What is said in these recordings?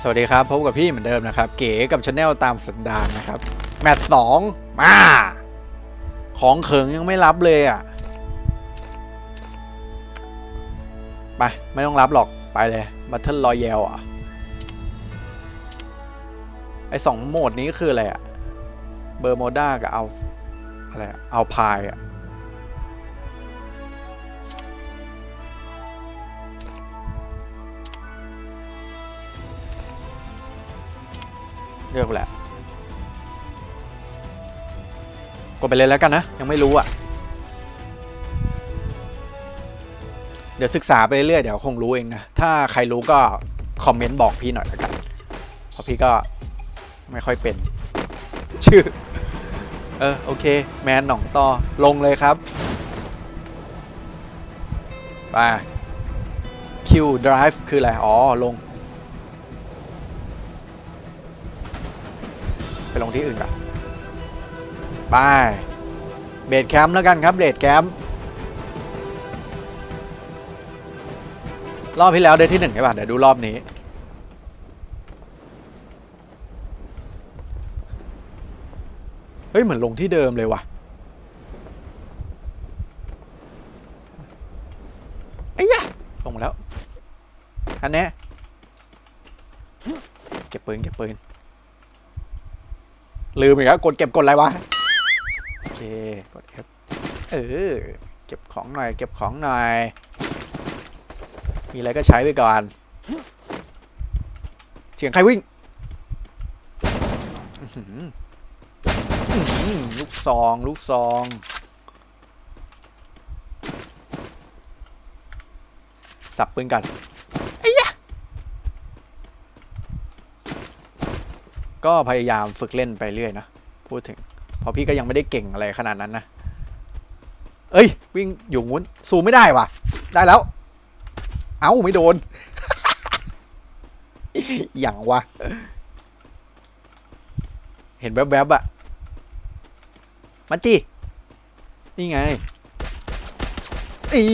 สวัสดีครับ พบกับพี่เหมือนเดิมนะครับ เก๋กับชาแนลตามสันดานนะครับ แมตช์สองมา ของเขิงยังไม่รับเลยอะ ไป ไม่ต้องรับหรอกไปเลยบัตเทิลรอยัลอะ ไอสองโหมดนี้คืออะไรอะ เบอร์โมด้ากับเอาอะไรอะเอาพายอะ เลือกแหละ กดไปเลยแล้วกันนะ ยังไม่รู้อะ่ะ เดี๋ยวศึกษาไปเรื่อยเดี๋ยวคงรู้เองนะ ถ้าใครรู้ก็คอมเมนต์บอกพี่หน่อยแล้วกัน เพราะพี่ก็ไม่ค่อยเป็น ชื่อ เออ โอเค แมนหนองต่อลงเลยครับ ไปคิว drive คืออะไร อ๋อ ลง ไป ลงที่อื่นก่อนไปเบดแคมป์แล้วกันครับเบดแคมป์รอบที่แล้วได้ที่หนึ่งใช่ป่ะเดี๋ยวดูรอบนี้เฮ้ยเหมือนลงที่เดิมเลยว่ะไอ้ยะลงแล้วอันเนี้ยเก็บปืนเก็บปืน ลืมอีกแล้วกดเก็บกดอะไรวะ โอเค กด F เออ เก็บของหน่อย เก็บของหน่อย มีอะไรก็ใช้ไปก่อน เสียงใครวิ่งลูกซอง ลูกซอง สับปืนกันไอ้ยะ ก็พยายามฝึกเล่นไปเรื่อยนะพูดถึงเพราะพี่ก็ยังไม่ได้เก่งอะไรขนาดนั้นนะ เอ้ย วิ่งอยู่งุ้นซูไม่ได้ว่ะ ได้แล้ว เอ้าไม่โดน อย่างวะ เห็นแวบๆอะมาจีนี่ไงอี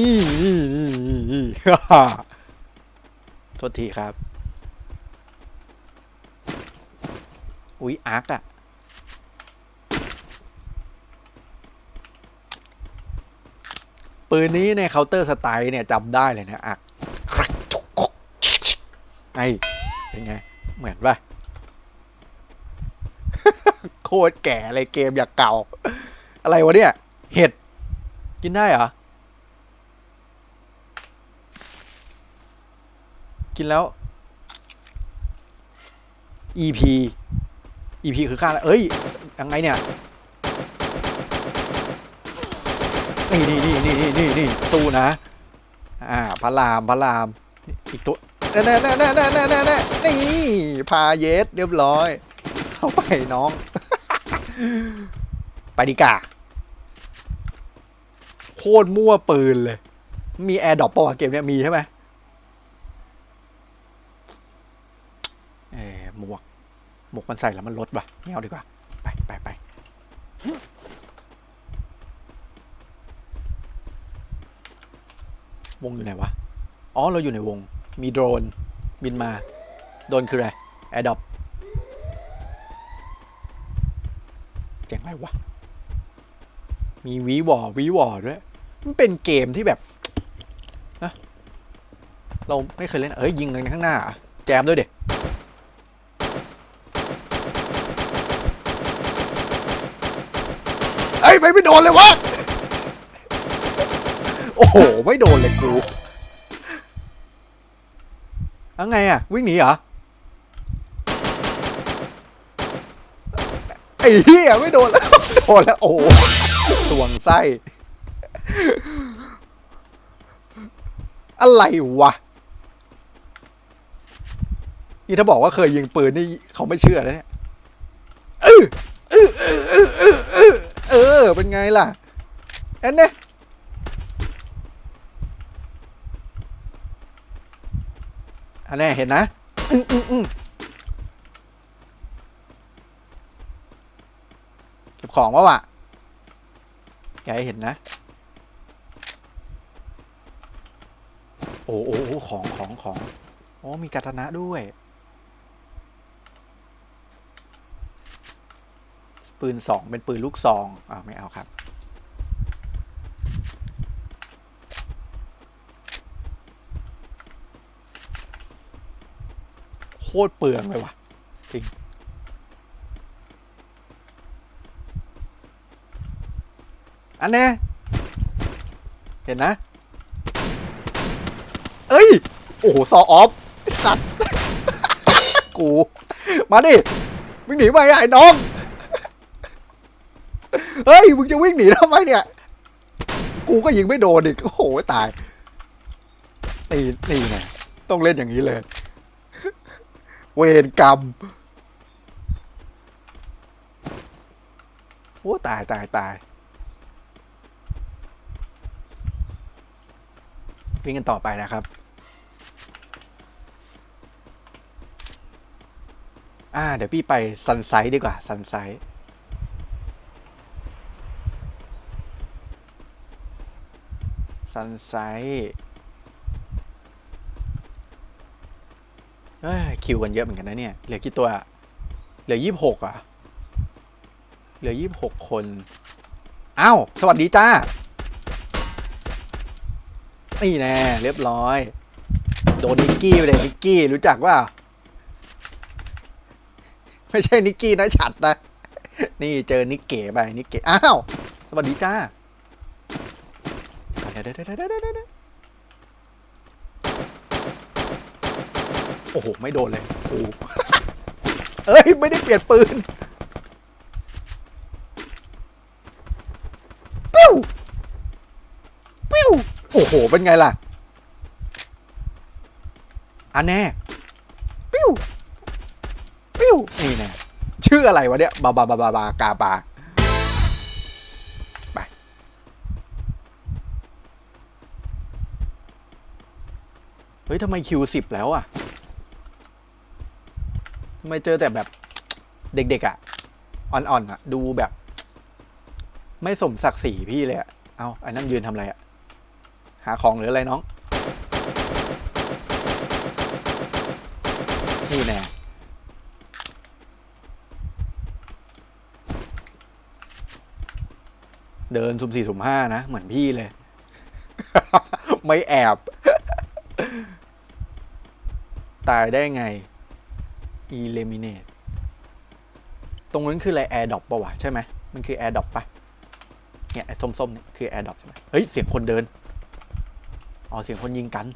โทษทีครับ อุ๊ยอาร์คอะปืนนี้ในเคาน์เตอร์สไตล์เนี่ยจำได้เลยนะอาร์คไอเป็นไง เหมือนปะโคตรแก่เลยเกมอยากเก่า อะไรวะเนี่ย เห็ด กินได้เหรอ กินแล้ว EP อีพีคือฆ่าแล้วเอ้ยยังไงเนี่ยนี่นี่นี่นี่นี่นี่นี่สู้นะ อ่าพระรามพระราม อีกตัวแน่แน่แน่แน่แน่แน่แน่นี่พาเยสเรียบร้อย เข้าไปน้อง ไปดีกาโคตรมั่วปืนเลย มีแอร์ดรอปป่ะเกมเนี้ยมีใช่ไหม หมวกมันใส่แล้วมันลดว่ะไม่เอาดีกว่า ไปไปไปวงอยู่ไหนวะ อ๋อ เราอยู่ในวง มีโดรน บินมา โดรนคืออะไรแอร์ดอปเจ๋งไรวะ มีวีวอวีวอด้วย มันเป็นเกมที่แบบนะเราไม่เคยเล่น เอ้ย ยิงกันข้างหน้าอะแจมด้วยเด็เยไม่ไม่โดนเลยวะ โอ้โห ไม่โดนเลยกูแล้วไงอะ วิ่งหนีเหรอ ไอ้เหี้ยไม่โดนแล้วโดนแล้ว โอ้โหสวงไส้ อะไรวะ นี่ถ้าบอกว่าเคยยิงปืนนี่เขาไม่เชื่อแล้วเนี่ยเออเออเออเออเออ เออ เป็นไงล่ะเอ็นเนี่ยอันนี้เห็นนะอืมอืมอืมเก็บของวะวะอยาให้เห็นนะ โอ้โอ้โอ้ของของของ อ๋อ มีกาตนะด้วย ปืนสองเป็นปืนลูกซองอ่าไม่เอาครับ โคตรเปลืองเลยว่ะ จริง อันเนี้ยเห็นนะ เอ้ย โอ้โห ซอออฟสัตว์ กู มาดิวิ่งหนีไปไอ้น้อง เฮ้ย มึงจะวิ่งหนีทำไมเนี่ย กูก็ยิงไม่โดนอีก โอ้โห ตายนี่นี่ไงต้องเล่นอย่างนี้เลย เวรกรรม โอ้ตายตายตายวิ่งกันต่อไปนะครับ อ่า เดี๋ยวพี่ไปซันไซด์ดีกว่าซันไซด์ ซันไซเอ้ยคิวกันเยอะเหมือนกันนะเนี่ย เหลือกี่ตัวอะเหลือยี่สิบหกอะ เหลือยี่สิบหกคน อ้าว สวัสดีจ้า นี่แน่ เรียบร้อย โดนนิกกี้ไปเลยนิกกี้ รู้จักว่า ไม่ใช่นิกกี้นะฉัดนะ นี่เจอนิกเก๋ไปนิกเก๋ อ้าว สวัสดีจ้า เดี๋ยวเดี๋ยวเดี๋ยวเดี๋ยวโอ้โห ไม่โดนเลยกูเอ้ย ไม่ได้เปลี่ยนปืน ปิ้ว ปิ้ว โอ้โห เป็นไงล่ะ อันแน่ ปิ้ว ปิ้ว นี่แน่ชื่ออะไรวะเนี่ย บาบาบาบาบากาบา ฮ้ยทำไมคิวสิบแล้วอะทำไมเจอแต่แบบเด็กๆอะอ่อนๆอะ ดูแบบ ไม่สมศักดิ์ศรีพี่เลยอะเอาไอ้นั่นยืนทำอะไรอะ หาของหรืออะไรน้อง นี่แน่เดินสุ่มสี่สุ่มห้านะ เหมือนพี่เลย ไม่แอบ ตายได้ไง eliminate ตรงนั้นคืออะไร air drop ปะวะใช่ไหมมันคือ air drop ปะเนี่ยไอ้ส้มๆเนี่ยคือ air drop ใช่ไหมเฮ้ย เสียงคนเดิน อ๋อ เสียงคนยิงกัน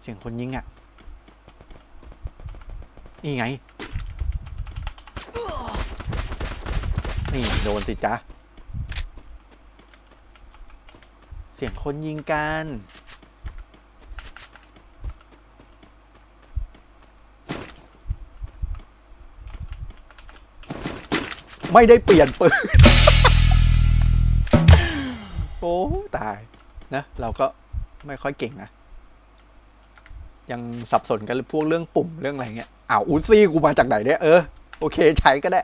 เสียงคนยิงอะ่ะ นี่ไง นี่ โดนสิจ๊ะเสียงคนยิงกัน ไม่ได้เปลี่ยนปืน โอ้ตายนะ เราก็ไม่ค่อยเก่งนะ ยังสับสนกันพวกเรื่องปุ่มเรื่องอะไรเงี้ยอ้าวอูซี่กูมาจากไหนเนี่ยเออ โอเคใช้ก็ได้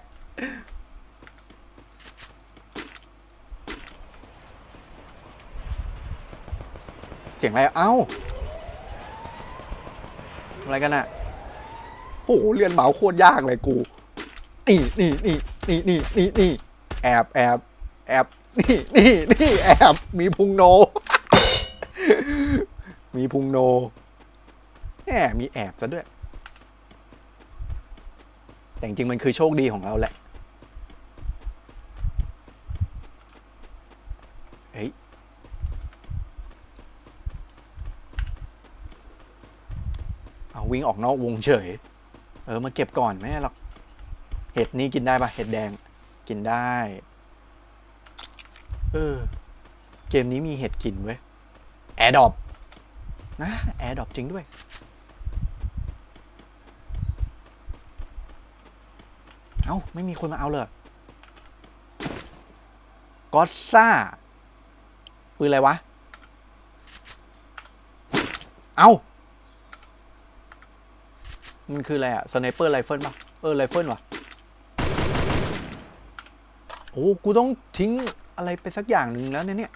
เสียงอะไร เอ้า อะไรกันอะโอ้โหเรียนเหมาโคตรยากเลยกู นี่นี่นี่ นี่นี่นี่นี่แอบแอบแอบนี่นี่นี่แอบมีพุงโน มีพุงโนแหมมีแอบซะด้วย แต่จริงมันคือโชคดีของเราแหละเฮ้ยเอาวิ่งออกนอกวงเฉย เออ มาเก็บก่อนไม่หรอก เห็ดนี้กินได้ปะเห็ดแดงกินได้ เออ เกมนี้มีเห็ดกินเว้ยแอร์ดอปนะแอร์ดอปจริงด้วย เอ้า ไม่มีคนมาเอาเลยกอซ่าปืนอะไรวะ เอ้า มันคืออะไรอะสไนเปอร์ไรเฟิลป่ะ เออ ไรเฟิลวะ โอ้กูต้องทิ้งอะไรไปสักอย่างหนึ่งแล้วเนี่ยเนี่ย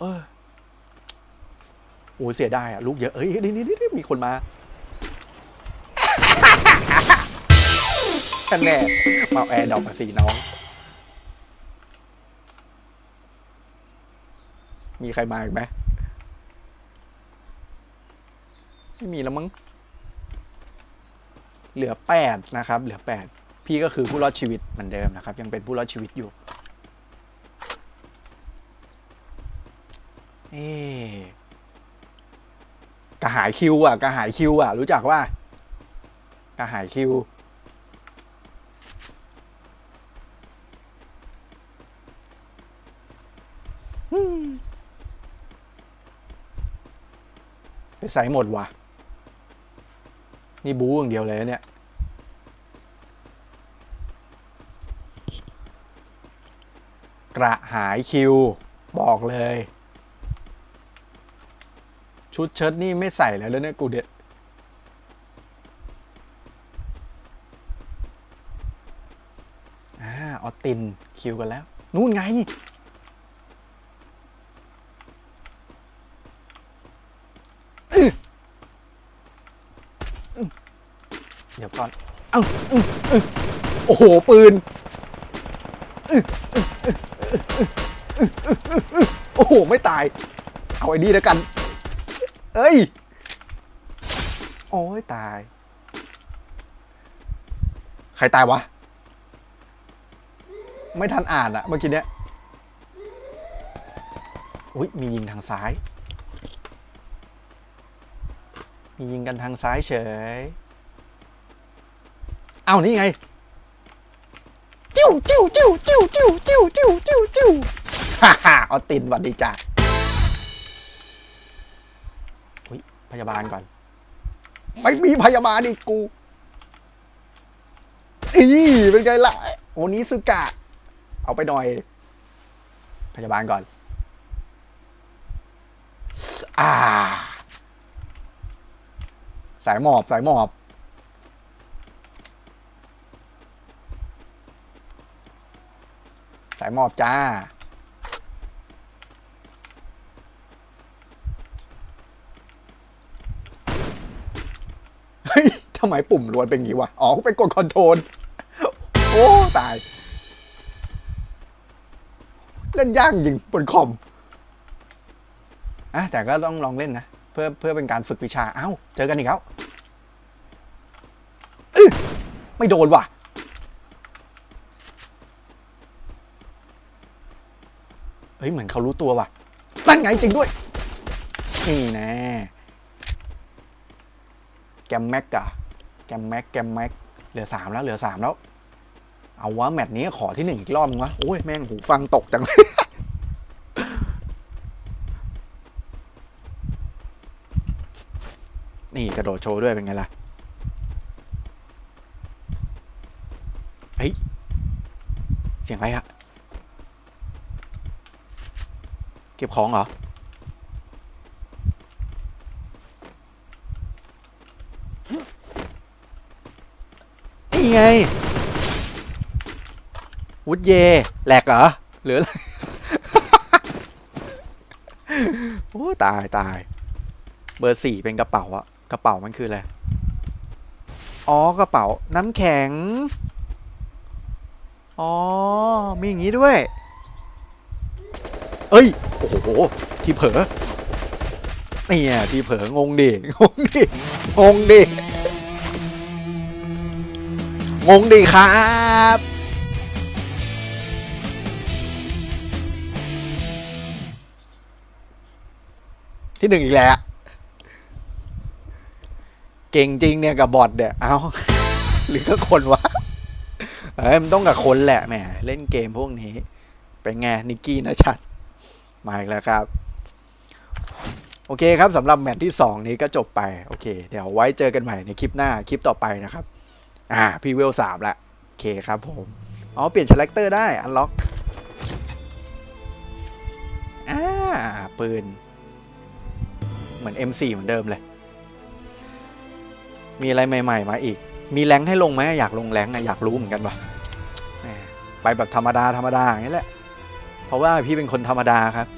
เออโอ้เสียดายอะลูกเยอะ เอ้ยนี่นี่นี่มีคนมากันแน่มาเอาแอร์ดอกมาสี่น้อง มีใครมาอีกไหมไม่มีแล้วมั้ง เหลือแปดนะครับ เหลือแปด พี่ก็คือผู้รอดชีวิตเหมือนเดิมนะครับ ยังเป็นผู้รอดชีวิตอยู่เอ๊กระหายคิวอะกระหายคิวอะ รู้จักว่ากระหายคิว ไปใส่หมดว่ะ นี่บู๊อย่างเดียวเลยเนี่ย กระหายคิว บอกเลย ชุดเชิ้ตนี่ไม่ใส่แล้วแล้วเนี่ยกูเด็ดอ่าออตินคิวกันแล้ว นู่นไงเดี๋ยวก่อนเอ้าอื้ออื้อโอ้โห ปืน โอ้โห ไม่ตาย เอาไอ้นี่แล้วกัน เอ้ย โอ้ยตาย ใครตายวะ ไม่ทันอ่านอะเมื่อกี้เนี้ย อุ้ยมียิงทางซ้าย มียิงกันทางซ้ายเฉย เอานี่ไง จิ้วจิ้วจิ้วจิ้วจิ้วจิ้วจิ้วจิ้วจิ้วฮ่าฮ่าเอาตินหวันดีจ้ะอุ้ยพยาบาลก่อน ไม่มีพยาบาลอีกกูอีเป็นไงล่ะโอนี้สุกะ เอาไปหน่อย พยาบาลก่อน อ่า สายหมอบสายหมอบ สายหมอบจ้า เฮ้ยทำไมปุ่มรวนเป็นงี้วะ อ๋อเป็นกดคอนโทรล โอ้ ตาย เล่นยากจริงบนคอมอะแต่ก็ต้องลองเล่นนะ เพื่อเพื่อเป็นการฝึกวิชา เอ้า เจอกันอีกแล้วไม่โดนว่ะ เฮ้ยเหมือนเขารู้ตัวว่ะนั่นไงจริงด้วย นี่แน่แกมแม็กอะแกมแม็กแกมแม็กเหลือสามแล้วเหลือสามแล้ว เอาวะแมตช์นี้ขอที่หนึ่งอีกรอบนึงวะโอ้ยแม่งหูฟังตกจังเลยนี่กระโดดโชว์ด้วยเป็นไงล่ะเฮ้ยเสียงอะไรอะ เก็บของเหรอ นี่ไง วุดเย แหลกเหรอ หรืออะไร โอ้ตายตาย เบอร์สี่เป็นกระเป๋าอะกระเป๋ามันคืออะไร อ๋อ กระเป๋า น้ำแข็ง อ๋อ มีอย่างนี้ด้วย เอ้ย โอ้โห ที่เผลอเนี่ยที่เผลองงดิงงดิงงดิงงดิครับที่หนึ่งอีกแล้ว เก่งจริงเนี่ยกับบอทเนี่ย เอาหรือก็คนวะเอ้ยมันต้องกับคนแหละแหมเล่นเกมพวกนี้ เป็นไงนิกกี้นะชัด มาอีกแล้วครับ โอเคครับสำหรับแมตช์ที่ 2 นี้ก็จบไป โอเค เดี๋ยวไว้เจอกันใหม่ในคลิปหน้าคลิปต่อไปนะครับ อ่าพีเวลสามละโอเคครับผม อ๋อ เปลี่ยนชาแรคเตอร์ได้อันล็อกอ่าปืน เหมือน M4 เหมือนเดิมเลย มีอะไรใหม่ ๆ มาอีก มีแรงให้ลงไหมอยากลงแรงอะอยากรู้เหมือนกันว่ะไปแบบธรรมดาธรรมดาอย่างนี้แหละ เพราะว่าพี่เป็นคนธรรมดาครับ